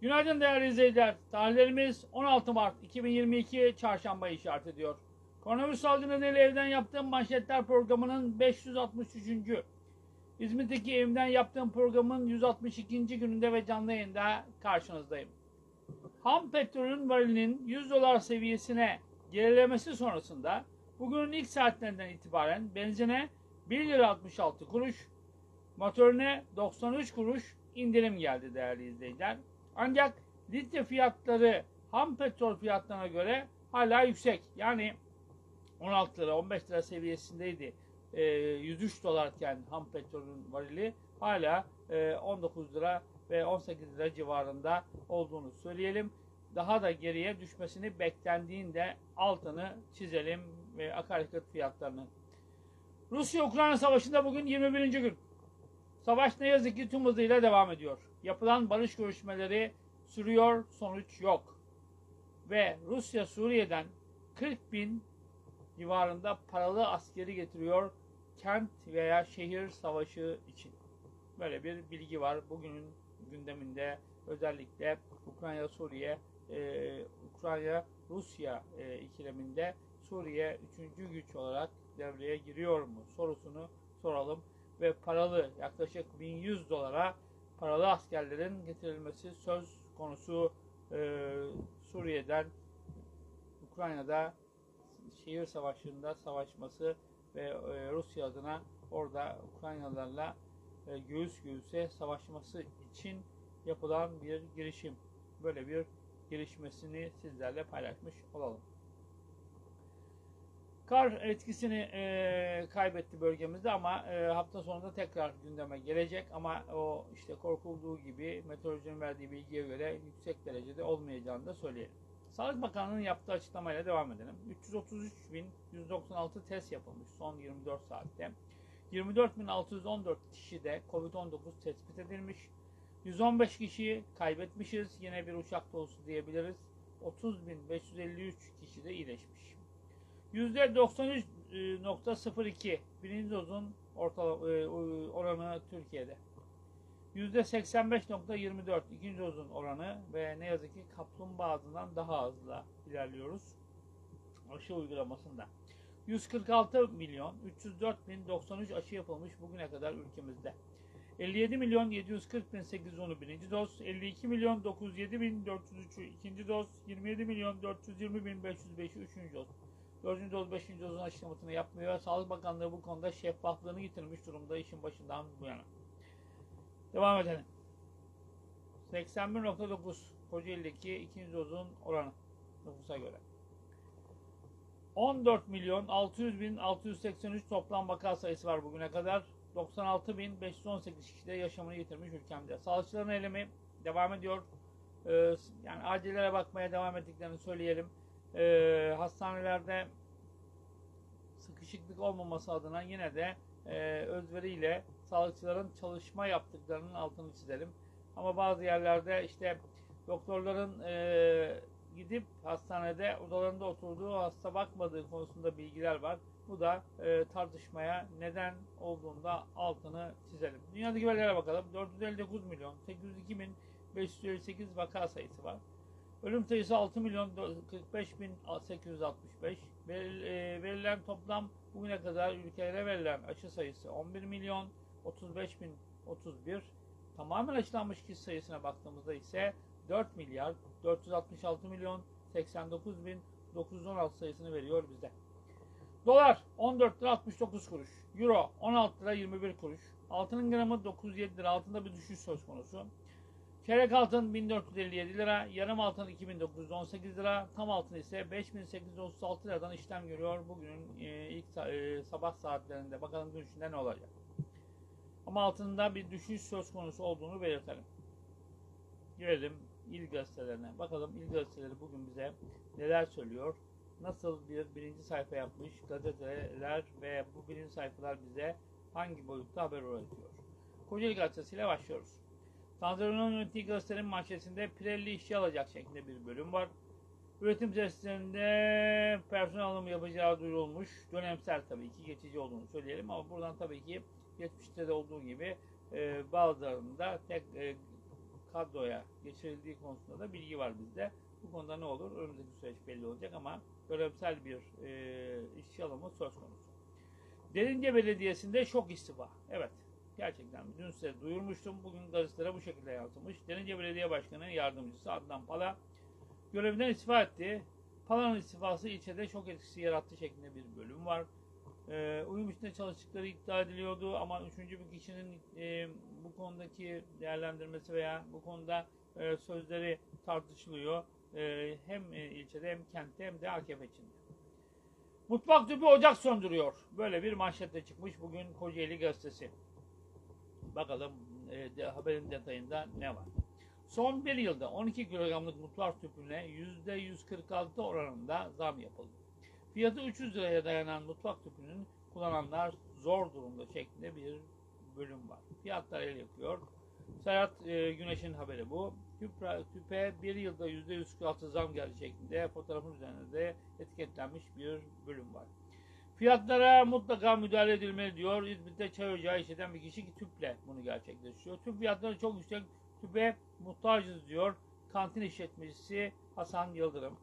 Günaydın değerli izleyiciler. Tarihlerimiz 16 Mart 2022 Çarşamba işaret ediyor. Koronavirüs salgını nedeniyle evden yaptığım manşetler programının 563. İzmir'deki evimden yaptığım programın 162. gününde ve canlı yayında karşınızdayım. Ham petrolün varilinin 100 dolar seviyesine gerilemesi sonrasında bugünün ilk saatlerinden itibaren benzine 1 lira 66 kuruş, motorine 93 kuruş indirim geldi değerli izleyiciler. Ancak litre fiyatları ham petrol fiyatlarına göre hala yüksek. Yani 16 lira 15 lira seviyesindeydi. Ee, 103 dolarken ham petrolün varili hala e, 19 lira ve 18 lira civarında olduğunu söyleyelim. Daha da geriye düşmesini beklendiğinde altını çizelim ve akaryakıt fiyatlarını. Rusya-Ukrayna savaşında bugün 21. gün. Savaş ne yazık ki tüm hızıyla devam ediyor. Yapılan barış görüşmeleri sürüyor, sonuç yok. Ve Rusya Suriye'den 40 bin civarında paralı askeri getiriyor kent veya şehir savaşı için. Böyle bir bilgi var bugünün gündeminde özellikle Ukrayna-Suriye, e, Ukrayna-Rusya e, ikileminde Suriye üçüncü güç olarak devreye giriyor mu sorusunu soralım ve paralı yaklaşık 1100 dolara paralı askerlerin getirilmesi söz konusu e, Suriye'den Ukrayna'da şehir savaşında savaşması ve e, Rusya adına orada Ukraynalılarla e, göğüs göğüse savaşması için yapılan bir girişim. Böyle bir gelişmesini sizlerle paylaşmış olalım. Kar etkisini e, kaybetti bölgemizde ama e, hafta sonunda tekrar gündeme gelecek ama o işte korkulduğu gibi meteorolojinin verdiği bilgiye göre yüksek derecede olmayacağını da söyleyelim. Sağlık Bakanlığı'nın yaptığı açıklamayla devam edelim. 333.196 test yapılmış son 24 saatte. 24.614 kişi de COVID-19 tespit edilmiş. 115 kişiyi kaybetmişiz. Yine bir uçak dolusu diyebiliriz. 30.553 kişi de iyileşmiş. %93.02 birinci dozun ortalama e, oranı Türkiye'de. %85.24 ikinci dozun oranı ve ne yazık ki kaplumbağa ağzından daha hızlı ilerliyoruz aşı uygulamasında. 146 milyon 304 bin 93 aşı yapılmış bugüne kadar ülkemizde. 57 milyon 740 bin 810'u birinci doz, 52 milyon 907 bin 403'ü ikinci doz, 27 milyon 420 bin 505'i üçüncü doz. Dördüncü doz, beşinci dozun aşılamasını yapmıyor. Sağlık Bakanlığı bu konuda şeffaflığını yitirmiş durumda işin başından bu yana. Devam edelim. 81.9 Kocaeli'deki ikinci dozun oranı nüfusa göre. 14 milyon 600 bin 683 toplam vaka sayısı var bugüne kadar. 96 bin 518 kişi de yaşamını yitirmiş ülkemde. Sağlıkçıların eylemi devam ediyor. Ee, yani acillere bakmaya devam ettiklerini söyleyelim. Ee, hastanelerde sıkışıklık olmaması adına yine de e, özveriyle sağlıkçıların çalışma yaptıklarının altını çizelim. Ama bazı yerlerde işte doktorların e, gidip hastanede odalarında oturduğu hasta bakmadığı konusunda bilgiler var. Bu da e, tartışmaya neden olduğunda altını çizelim. Dünyadaki verilere bakalım. 459 milyon 802 bin 558 vaka sayısı var. Ölüm sayısı 6 milyon 45 bin 865. Verilen toplam bugüne kadar ülkelere verilen aşı sayısı 11 milyon 35 bin 31. Tamamen aşılanmış kişi sayısına baktığımızda ise 4 milyar 466 milyon 89 bin 916 sayısını veriyor bize. Dolar 14 lira 69 kuruş. Euro 16 lira 21 kuruş. Altının gramı 907 lira altında bir düşüş söz konusu. Çeyrek altın 1457 lira, yarım altın 2918 lira, tam altın ise 5836 liradan işlem görüyor bugünün e, ilk e, sabah saatlerinde. Bakalım gün ne olacak. Ama altında bir düşüş söz konusu olduğunu belirtelim. Gelelim il gazetelerine. Bakalım il gazeteleri bugün bize neler söylüyor. Nasıl bir birinci sayfa yapmış gazeteler ve bu birinci sayfalar bize hangi boyutta haber üretiyor. Kocaeli Gazetesi ile başlıyoruz. Tanzanya'nın yönettiği gazetenin manşetinde Pirelli işçi alacak şeklinde bir bölüm var. Üretim tesislerinde personel alımı yapacağı duyurulmuş. Dönemsel tabii ki geçici olduğunu söyleyelim ama buradan tabii ki geçmişte de olduğu gibi e, bazılarında tek e, kadroya geçirildiği konusunda da bilgi var bizde. Bu konuda ne olur? Önümüzdeki süreç belli olacak ama görevsel bir e, işçi alımı söz konusu. Derince Belediyesi'nde şok istifa. Evet. Gerçekten dün size duyurmuştum. Bugün gazetelere bu şekilde yansımış. Derince Belediye Başkanı Yardımcısı Adnan Pala görevinden istifa etti. Pala'nın istifası ilçede şok etkisi yarattı şeklinde bir bölüm var. Ee, uyum içinde çalıştıkları iddia ediliyordu ama üçüncü bir kişinin e, bu konudaki değerlendirmesi veya bu konuda e, sözleri tartışılıyor. E, hem e, ilçede hem kentte hem de AKP içinde. Mutfak tüpü ocak söndürüyor. Böyle bir manşette çıkmış bugün Kocaeli Gazetesi. Bakalım e, de, haberin detayında ne var? Son bir yılda 12 kilogramlık mutfak tüpüne %146 oranında zam yapıldı. Fiyatı 300 liraya dayanan mutfak tüpünün kullananlar zor durumda şeklinde bir bölüm var. Fiyatlar el yakıyor. Serhat e, Güneş'in haberi bu. Tüpre, tüpe bir yılda %146 zam geldi şeklinde fotoğrafın üzerinde de etiketlenmiş bir bölüm var. Fiyatlara mutlaka müdahale edilmeli diyor. İzmit'te çay ocağı işleten bir kişi ki tüple bunu gerçekleştiriyor. Tüp fiyatları çok yüksek. Tüpe muhtacız diyor. Kantin işletmecisi Hasan Yıldırım.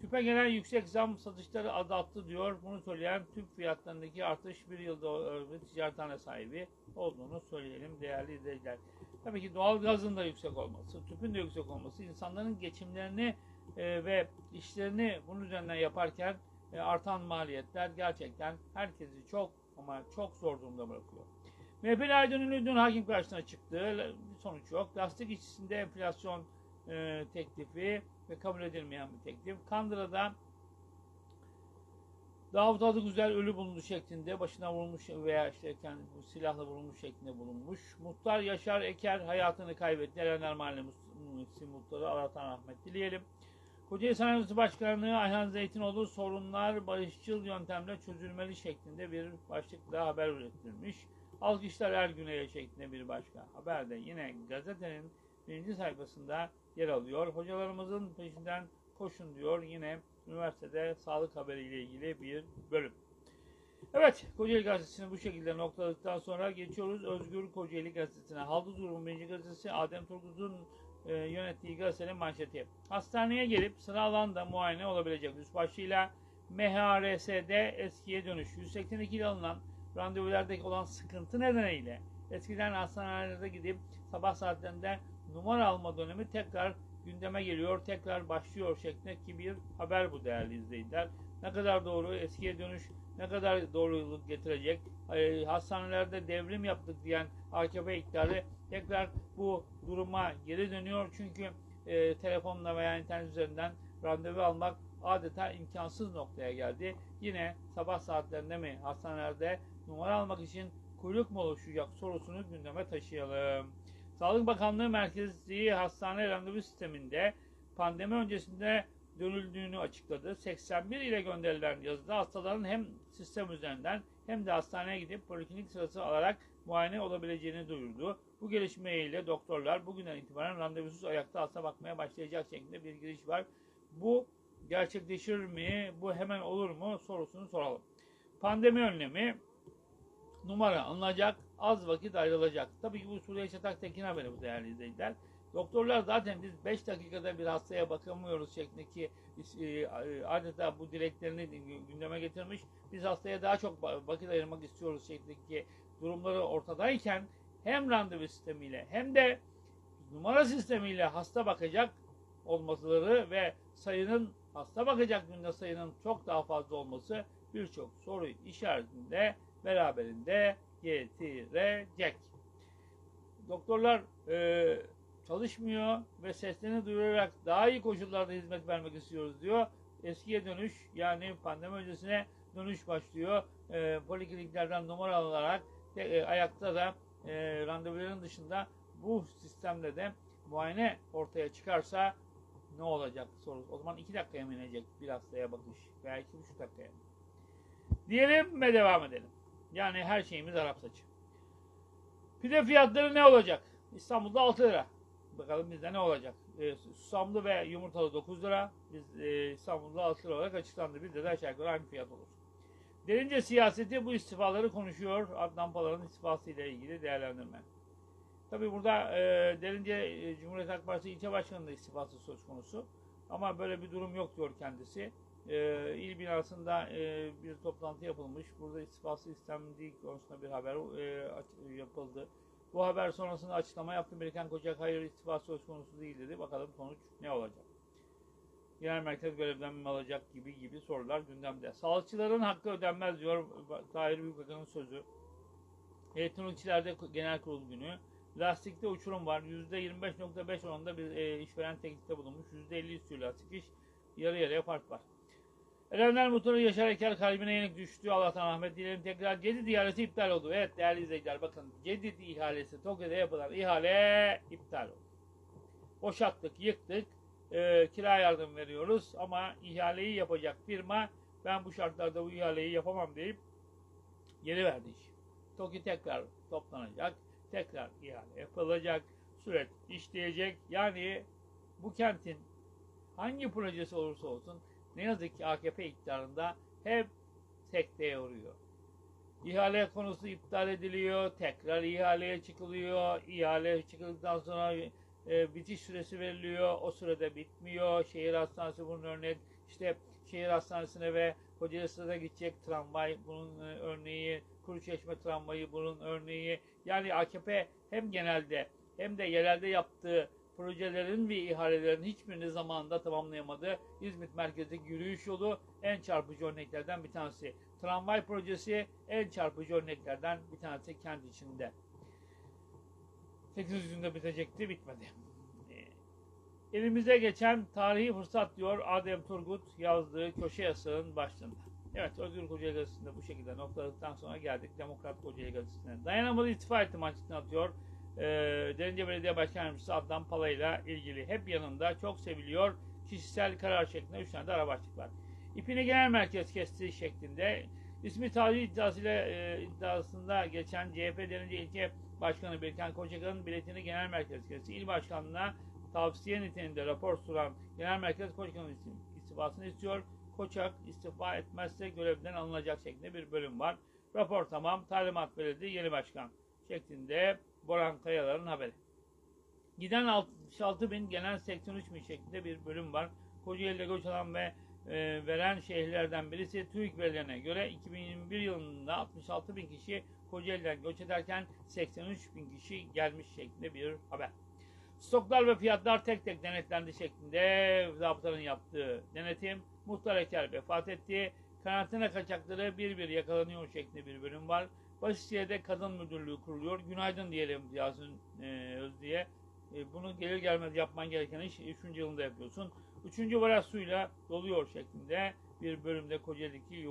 Tüpe gelen yüksek zam satışları azalttı diyor. Bunu söyleyen tüp fiyatlarındaki artış bir yılda bir ticarethane sahibi olduğunu söyleyelim değerli izleyiciler. Tabii ki doğal gazın da yüksek olması, tüpün de yüksek olması insanların geçimlerini e, ve işlerini bunun üzerinden yaparken e, artan maliyetler gerçekten herkesi çok ama çok zor durumda bırakıyor. MHP'li Aydın dün hakim karşısına çıktı. Sonuç yok. Lastik işçisinde enflasyon e, teklifi ve kabul edilmeyen bir teklif. Kandıra'da Davut Adıgüzel ölü bulundu şeklinde başına vurulmuş veya işte kendi silahla vurulmuş şeklinde bulunmuş. Muhtar Yaşar Eker hayatını kaybetti. Erenler Mahallesi muhtarı Allah'tan rahmet dileyelim. Kocaeli Sanayi Odası Başkanlığı Ayhan Zeytinoğlu sorunlar barışçıl yöntemle çözülmeli şeklinde bir başlıkla haber üretilmiş. Alkışlar her güneye şeklinde bir başka haber de yine gazetenin birinci sayfasında yer alıyor. Hocalarımızın peşinden koşun diyor yine üniversitede sağlık haberiyle ilgili bir bölüm. Evet, Kocaeli Gazetesi'ni bu şekilde noktaladıktan sonra geçiyoruz Özgür Kocaeli Gazetesi'ne. Haldı Durum birinci gazetesi Adem Turgut'un e, yönettiği gazetenin manşeti. Hastaneye gelip sıra alanda muayene olabilecek üst başlığıyla MHRS'de eskiye dönüş. 182 ile alınan randevulardaki olan sıkıntı nedeniyle eskiden hastanelerde gidip sabah saatlerinde numara alma dönemi tekrar gündeme geliyor, tekrar başlıyor şeklindeki bir haber bu değerli izleyiciler. Ne kadar doğru eskiye dönüş, ne kadar doğruluk getirecek? Hastanelerde devrim yaptık diyen AKP iktidarı tekrar bu duruma geri dönüyor. Çünkü e, telefonla veya internet üzerinden randevu almak adeta imkansız noktaya geldi. Yine sabah saatlerinde mi hastanelerde numara almak için kuyruk mu oluşacak sorusunu gündeme taşıyalım. Sağlık Bakanlığı merkezi hastane randevu sisteminde pandemi öncesinde dönüldüğünü açıkladı. 81 ile gönderilen yazıda hastaların hem sistem üzerinden hem de hastaneye gidip poliklinik sırası alarak muayene olabileceğini duyurdu. Bu gelişmeyle doktorlar bugünden itibaren randevusuz ayakta hasta bakmaya başlayacak şeklinde bir giriş var. Bu gerçekleşir mi? Bu hemen olur mu? sorusunu soralım. Pandemi önlemi numara alınacak, az vakit ayrılacak. Tabii ki bu Suriye Çatak Tekin haberi bu değerli izleyiciler. Doktorlar zaten biz 5 dakikada bir hastaya bakamıyoruz şeklindeki e, adeta bu dileklerini gündeme getirmiş. Biz hastaya daha çok vakit ayırmak istiyoruz şeklindeki durumları ortadayken hem randevu sistemiyle hem de numara sistemiyle hasta bakacak olmaları ve sayının hasta bakacak günde sayının çok daha fazla olması birçok soru işaretinde beraberinde getirecek. Doktorlar e, çalışmıyor ve seslerini duyurarak daha iyi koşullarda hizmet vermek istiyoruz diyor. Eskiye dönüş yani pandemi öncesine dönüş başlıyor. E, polikliniklerden numara alınarak te, e, ayakta da e, randevuların dışında bu sistemde de muayene ortaya çıkarsa ne olacak sorusu. O zaman iki dakikaya mı inecek bir hastaya bakış veya iki buçuk dakikaya mı? Diyelim ve devam edelim. Yani her şeyimiz Arap saçı. Pide fiyatları ne olacak? İstanbul'da 6 lira. Bakalım bizde ne olacak? E, susamlı ve yumurtalı 9 lira. Biz e, İstanbul'da 6 lira olarak açıklandı. Bizde de aşağı yukarı aynı fiyat olur. Derince siyaseti bu istifaları konuşuyor. Adnan Palar'ın istifası ile ilgili değerlendirme. Tabii burada e, derince e, Cumhuriyet Halk Partisi ilçe başkanı da istifası söz konusu. Ama böyle bir durum yok diyor kendisi. E, il binasında e, bir toplantı yapılmış. Burada istifası istendiği konusunda bir haber e, yapıldı. Bu haber sonrasında açıklama yaptı. Biriken Kocak hayır istifa söz konusu değil dedi. Bakalım sonuç ne olacak? Genel merkez görevden mi alacak gibi gibi sorular gündemde. Sağlıkçıların hakkı ödenmez diyor Tahir Büyükbakan'ın sözü. Elektronikçilerde genel kurul günü. Lastikte uçurum var. %25.5 oranında bir e, işveren teklifte bulunmuş. %50 istiyor lastik iş. Yarı yarıya fark var. Erenler motoru Yaşar Eker kalbine yenik düştü. Allah'tan rahmet dilerim. Tekrar Cedid ihalesi iptal oldu. Evet değerli izleyiciler bakın Cedid ihalesi Tokyo'da yapılan ihale iptal oldu. Boşalttık, yıktık. e, kira yardım veriyoruz ama ihaleyi yapacak firma ben bu şartlarda bu ihaleyi yapamam deyip geri verdi iş. TOKİ tekrar toplanacak, tekrar ihale yapılacak, süreç işleyecek. Yani bu kentin hangi projesi olursa olsun ne yazık ki AKP iktidarında hep sekteye uğruyor. İhale konusu iptal ediliyor, tekrar ihaleye çıkılıyor, ihale çıkıldıktan sonra e, bitiş süresi veriliyor, o sürede bitmiyor. Şehir hastanesi bunun örnek, işte şehir hastanesine ve Kocaeli'ne gidecek tramvay bunun e, örneği, Kuruçeşme tramvayı bunun örneği. Yani AKP hem genelde hem de yerelde yaptığı projelerin ve ihalelerin hiçbirini zamanında tamamlayamadı. İzmit merkezdeki yürüyüş yolu en çarpıcı örneklerden bir tanesi. Tramvay projesi en çarpıcı örneklerden bir tanesi kendi içinde. 800 günde bitecekti, bitmedi. Ee, Elimize geçen tarihi fırsat diyor Adem Turgut yazdığı köşe yazısının başlığında. Evet Özgür Kocaeli Gazetesi'nde bu şekilde noktaladıktan sonra geldik Demokrat Kocaeli Gazetesi'ne. Dayanamadı istifa etti manşetini atıyor. Ee, Derince Belediye Başkan Yardımcısı Adnan Pala ile ilgili hep yanında çok seviliyor. Kişisel karar şeklinde 3 tane de ara başlık var. İpini genel merkez kesti şeklinde ismi tarihi iddiasıyla e, iddiasında geçen CHP Derince İlçe Başkanı Birkan Koçakan'ın biletini genel merkez kesti. İl başkanlığına tavsiye niteliğinde rapor sunan genel merkez Koçakan'ın istifasını istiyor. Koçak istifa etmezse görevden alınacak şeklinde bir bölüm var. Rapor tamam, talimat verildi, yeni başkan şeklinde Boran Kayalar'ın haberi. Giden 66 bin genel 83 bin şeklinde bir bölüm var. Kocaeli'de göç alan ve e, veren şehirlerden birisi TÜİK verilerine göre 2021 yılında 66 bin kişi Kocaeli'den göç ederken 83 bin kişi gelmiş şeklinde bir haber. Stoklar ve fiyatlar tek tek denetlendi şeklinde zabıtanın yaptığı denetim. Muhtar Eker vefat etti. Karantina kaçakları bir bir yakalanıyor şeklinde bir bölüm var. Başişehir'de kadın müdürlüğü kuruluyor. Günaydın diyelim Yasin e, Özdiye. E, bunu gelir gelmez yapman gereken iş 3. yılında yapıyorsun. 3. baraj suyla doluyor şeklinde bir bölümde Kocaeli'deki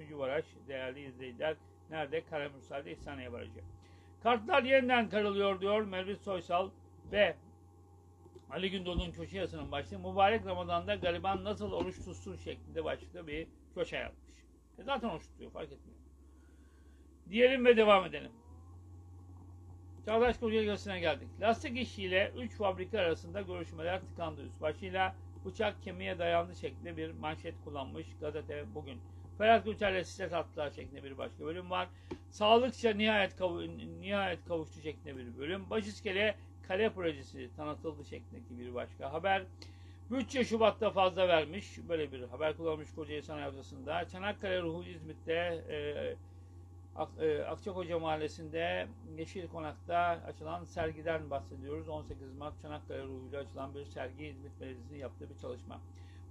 3. baraj değerli izleyiciler. Nerede? Karamürsel'de İhsaniye Barajı. Kartlar yeniden karılıyor diyor Mervis Soysal ve Ali Gündoğdu'nun köşe yazısının başlığı mübarek Ramazan'da gariban nasıl oruç tutsun şeklinde başlıklı bir köşe yapmış. E zaten oruç tutuyor fark etmiyor. Diyelim ve devam edelim. Çağdaş Kocaeli Gazetesi'ne geldik. Lastik işiyle 3 fabrika arasında görüşmeler tıkandı. Başıyla bıçak kemiğe dayandı şeklinde bir manşet kullanmış gazete bugün. Ferhat Göçer'le stres attılar şeklinde bir başka bölüm var. Sağlıkça nihayet, kavu- nihayet kavuştu şeklinde bir bölüm. Başiskele kale projesi tanıtıldı şeklindeki bir başka haber. Bütçe Şubat'ta fazla vermiş. Böyle bir haber kullanmış Kocaeli Sanayi Odası'nda. Çanakkale Ruhu İzmit'te e, Ak- e, Akçakoca Mahallesi'nde Yeşil Konak'ta açılan sergiden bahsediyoruz. 18 Mart Çanakkale ruhuyla açılan bir sergi İzmit Belediyesi'nin yaptığı bir çalışma.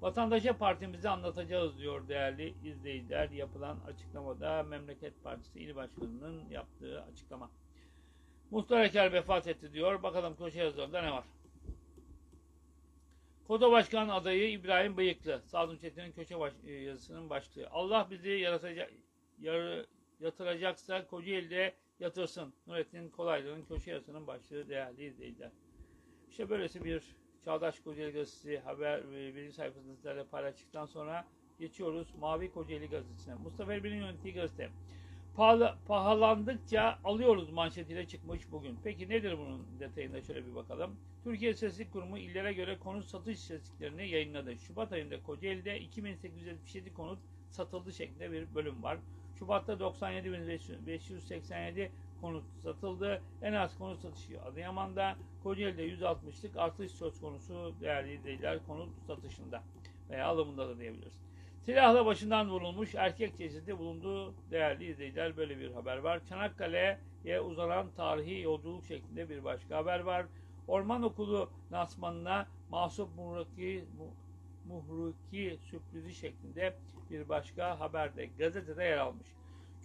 Vatandaşa partimizi anlatacağız diyor değerli izleyiciler. Yapılan açıklamada Memleket Partisi İl Başkanı'nın yaptığı açıklama. Muhtar Eker vefat etti diyor. Bakalım köşe yazılarında ne var? Koda Başkan adayı İbrahim Bıyıklı. Sadun Çetin'in köşe baş, e, yazısının başlığı. Allah bizi yaratacak, yar, yatıracaksa Kocaeli'de yatırsın. Nurettin Kolaylı'nın köşe yazısının başlığı değerli izleyiciler. İşte böylesi bir Çağdaş Kocaeli Gazetesi haber e, birinci sayfasında sizlerle paylaştıktan sonra geçiyoruz Mavi Kocaeli Gazetesi'ne. Mustafa Erbil'in yönettiği gazete. Pahalandıkça alıyoruz manşetiyle çıkmış bugün. Peki nedir bunun detayında şöyle bir bakalım. Türkiye İstatistik Kurumu illere göre konut satış istatistiklerini yayınladı. Şubat ayında Kocaeli'de 2877 konut satıldı şeklinde bir bölüm var. Şubat'ta 97.587, konut satıldı. En az konut satışı Adıyaman'da. Kocaeli'de 160'lık artış söz konusu değerli izleyiciler konut satışında veya alımında da diyebiliriz. Silahla başından vurulmuş erkek cesedi bulunduğu değerli izleyiciler böyle bir haber var. Çanakkale'ye uzanan tarihi yolculuk şeklinde bir başka haber var. Orman Okulu lansmanına Mahsup Muhraki, Mu- Muhruki sürprizi şeklinde bir başka haberde gazetede yer almış.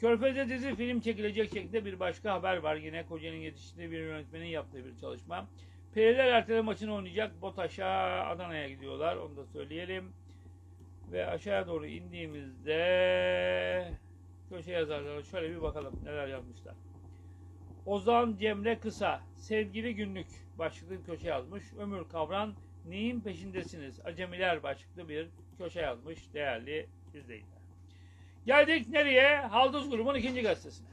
Körfez'de dizi film çekilecek şeklinde bir başka haber var. Yine Kocaeli'nin yetiştirdiği bir yönetmenin yaptığı bir çalışma. Periler ertele maçını oynayacak. Botaş'a Adana'ya gidiyorlar. Onu da söyleyelim. Ve aşağı doğru indiğimizde köşe yazarları şöyle bir bakalım neler yazmışlar. Ozan Cemre Kısa, sevgili günlük başlıklı köşe yazmış. Ömür Kavran, neyin peşindesiniz? Acemiler başlıklı bir köşe yazmış değerli izleyiciler. Geldik nereye? Halduz grubun ikinci gazetesine.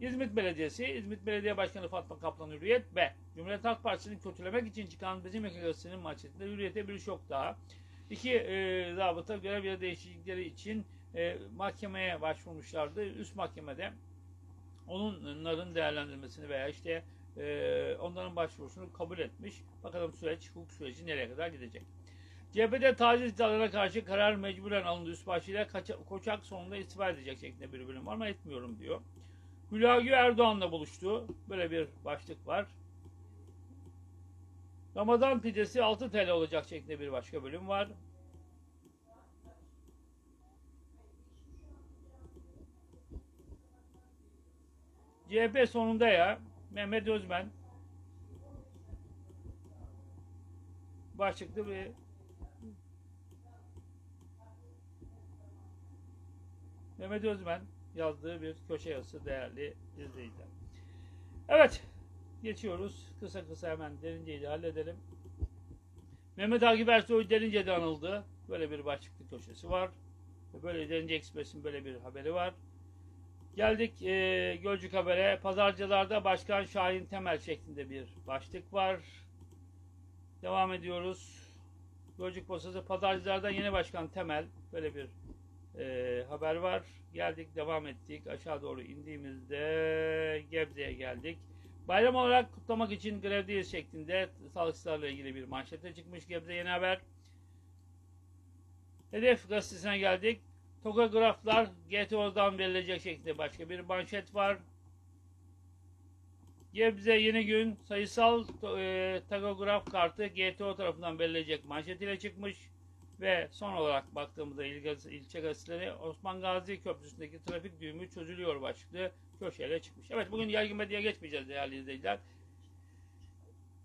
İzmit Belediyesi, İzmit Belediye Başkanı Fatma Kaplan Hürriyet ve Cumhuriyet Halk Partisi'ni kötülemek için çıkan bizim ülke gazetesinin manşetinde Hürriyet'e bir şok daha. İki e, zabıta görev yeri değişiklikleri için e, mahkemeye başvurmuşlardı. Üst mahkemede onların değerlendirmesini veya işte e, onların başvurusunu kabul etmiş. Bakalım süreç, hukuk süreci nereye kadar gidecek. CHP'de taciz iddialarına karşı karar mecburen alındı. Üst başıyla Kaça- Koçak sonunda istifa edecek şeklinde bir bölüm var ama etmiyorum diyor. Hülagü Erdoğan'la buluştu. Böyle bir başlık var. Ramazan pidesi 6 TL olacak şeklinde bir başka bölüm var. CHP sonunda ya Mehmet Özmen başlıklı bir Mehmet Özmen yazdığı bir köşe yazısı değerli izleyiciler. Evet, geçiyoruz. Kısa kısa hemen Derince'yi de halledelim. Mehmet Akif Ersoy Derince'de anıldı. Böyle bir başlıklı köşesi var. Böyle Derince Ekspres'in böyle bir haberi var. Geldik e, Gölcük Haber'e. Pazarcılarda Başkan Şahin Temel şeklinde bir başlık var. Devam ediyoruz. Gölcük Posası Pazarcılardan yeni başkan Temel. Böyle bir e, haber var. Geldik devam ettik. Aşağı doğru indiğimizde Gebze'ye geldik. Bayram olarak kutlamak için grevdeyiz şeklinde sağlıkçılarla ilgili bir manşete çıkmış Gebze Yeni Haber. Hedef gazetesine geldik. Tokograflar GTO'dan verilecek şekilde başka bir manşet var. Gebze Yeni Gün sayısal e, takograf kartı GTO tarafından verilecek manşetiyle çıkmış. Ve son olarak baktığımızda il ilçe gazeteleri Osman Gazi Köprüsü'ndeki trafik düğümü çözülüyor başlıklı köşeyle çıkmış. Evet bugün yaygın medyaya geçmeyeceğiz değerli izleyiciler.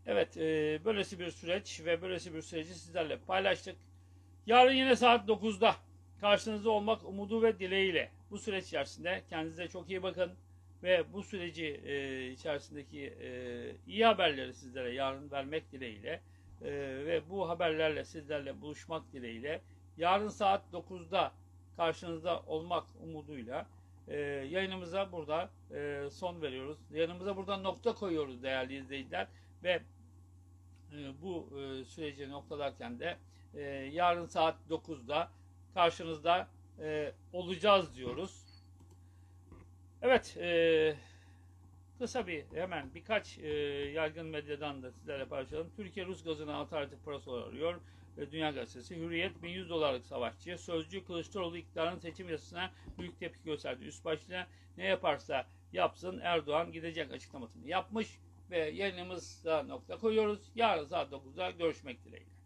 Evet e, böylesi bir süreç ve böylesi bir süreci sizlerle paylaştık. Yarın yine saat 9'da karşınızda olmak umudu ve dileğiyle bu süreç içerisinde kendinize çok iyi bakın ve bu süreci e, içerisindeki e, iyi haberleri sizlere yarın vermek dileğiyle e, ve bu haberlerle sizlerle buluşmak dileğiyle yarın saat 9'da karşınızda olmak umuduyla e, yayınımıza burada e, son veriyoruz. Yayınımıza burada nokta koyuyoruz değerli izleyiciler ve e, bu e, süreci noktalarken de e, yarın saat 9'da karşınızda e, olacağız diyoruz. Evet, e, kısa bir hemen birkaç e, yaygın medyadan da sizlerle paylaşalım. Türkiye Rus gazını alternatif parasolar arıyor. E, Dünya Gazetesi Hürriyet 1100 dolarlık savaşçı. Sözcü Kılıçdaroğlu iktidarın seçim yasasına büyük tepki gösterdi. Üst başlığına ne yaparsa yapsın Erdoğan gidecek açıklamasını yapmış ve yayınımızda nokta koyuyoruz. Yarın saat 9'da görüşmek dileğiyle.